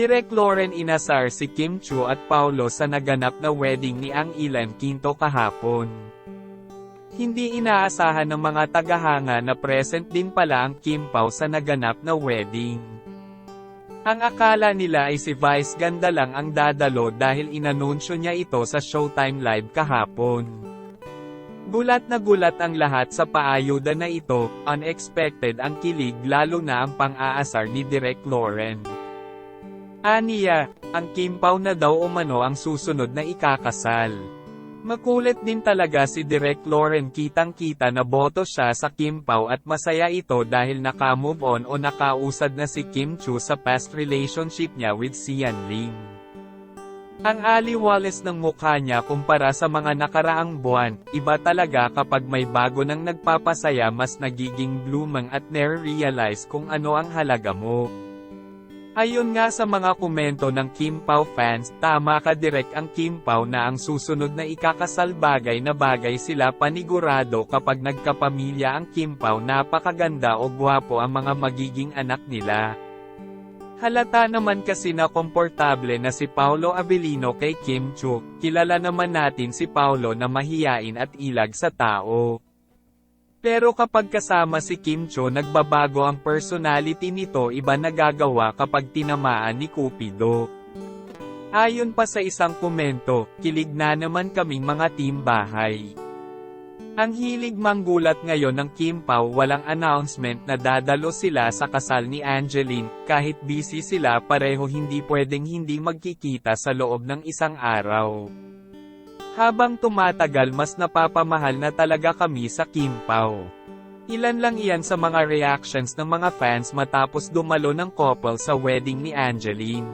Direk Lauren inasar si Kim Chu at Paulo sa naganap na wedding ni Ang Ilan Quinto kahapon. Hindi inaasahan ng mga tagahanga na present din pala ang Kim Pao sa naganap na wedding. Ang akala nila ay si Vice Ganda lang ang dadalo dahil inanunsyo niya ito sa Showtime Live kahapon. Gulat na gulat ang lahat sa paayuda na ito, unexpected ang kilig lalo na ang pang-aasar ni Direk Lauren. Aniya, ang Kimpaw na daw umano ang susunod na ikakasal. Makulit din talaga si Direk Lauren kitang-kita na boto siya sa Kimpaw at masaya ito dahil naka-move on o nakausad na si Kim Chu sa past relationship niya with Sian Lim. Ang aliwales ng mukha niya kumpara sa mga nakaraang buwan, iba talaga kapag may bago nang nagpapasaya mas nagiging blooming at nare-realize kung ano ang halaga mo. Ayon nga sa mga komento ng Kim Pao fans, tama ka direct ang Kim Pao na ang susunod na ikakasal bagay na bagay sila panigurado kapag nagkapamilya ang Kim Pao napakaganda o gwapo ang mga magiging anak nila. Halata naman kasi na komportable na si Paulo Abilino kay Kim Chu, kilala naman natin si Paulo na mahiyain at ilag sa tao. Pero kapag kasama si Kim Cho nagbabago ang personality nito iba nagagawa kapag tinamaan ni Cupido. Ayon pa sa isang komento, kilig na naman kaming mga team bahay. Ang hilig manggulat ngayon ng Kim Pao walang announcement na dadalo sila sa kasal ni Angeline, kahit busy sila pareho hindi pwedeng hindi magkikita sa loob ng isang araw. Habang tumatagal mas napapamahal na talaga kami sa Kim Pao. Ilan lang iyan sa mga reactions ng mga fans matapos dumalo ng couple sa wedding ni Angeline.